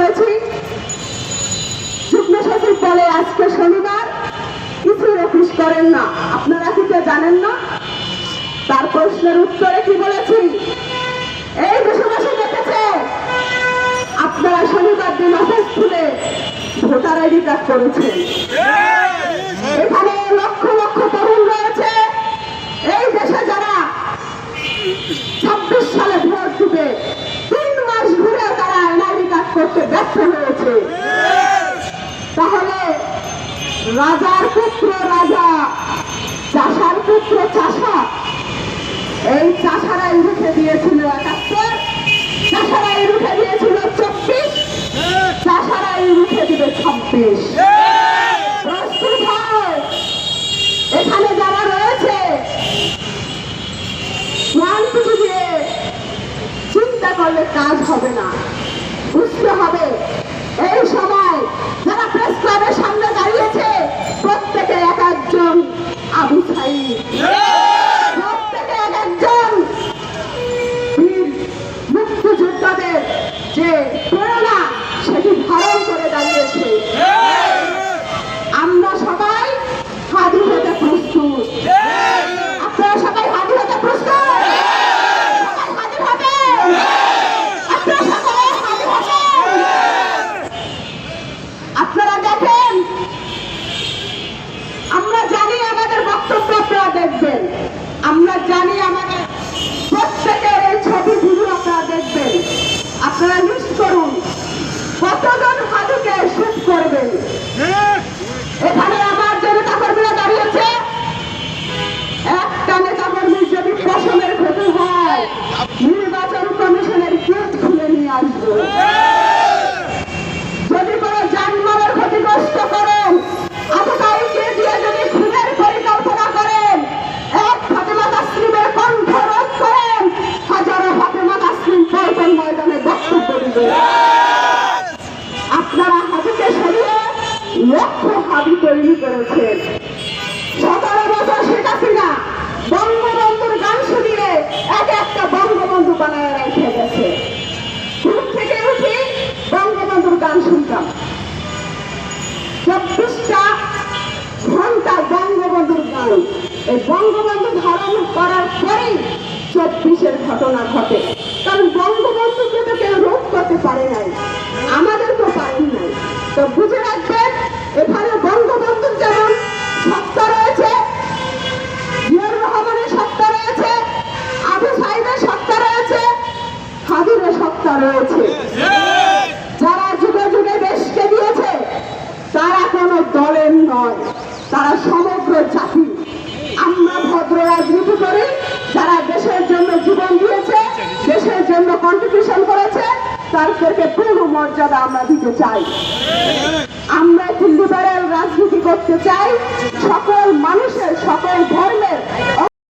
করেছি। যুগ্ম সচিব বলে আজকে শনিবার কিছু অফিস করেন না। আপনারা কি জানেন না? তার প্রশ্নের উত্তরে কি বলেছি? এই দেশবাসী দেখেছে আপনারা শনিবার দিন অফিস খুলে ভোটার আইডি কার্ড করেছেন। এখানে লক্ষ লক্ষ করতে ব্যর্থ হয়েছে। তাহলে রাজার পুত্র রাজা, চাষার পুত্র চাষা, এই চাষারাই রুখে দিয়েছিল একাত্তর, চাষারাই রুখে দিয়েছিল চব্বিশ, চাষারাই রুখে দিবে ছাব্বিশ। এখানে যারা রয়েছে ক্লান্তি দিয়ে চিন্তা করলে কাজ হবে না বুঝতে হবে এই সময় যারা প্রেস ক্লাবের সামনে দাঁড়িয়েছে প্রত্যেকে এক একজন সাইদ প্রত্যেকে এক একজন মুক্তিযোদ্ধাদের যে প্রেরণা সেটি ধারণ করে দাঁড়িয়েছে। আমরা সবাই হাজির হতে প্রস্তুত। গান এই বঙ্গবন্ধু ধারণ করার পরেই চব্বিশের ঘটনা ঘটে। কারণ বঙ্গবন্ধুকে তো কেউ রোধ করতে পারে নাই, আমাদের তো পারেন নাই। তো বুঝে রাখবেন, এখানে বঙ্গবন্ধুর যেমন সত্তা রয়েছে যারা যুগে যুগে দেশকে দিয়েছে, তারা কোনো দলের নয়, তারা নারীদেরকে পুরো মর্যাদা আমরা দিতে চাই। আমরা একটি লিবারেল রাজনীতি করতে চাই। সকল মানুষের, সকল ধর্মের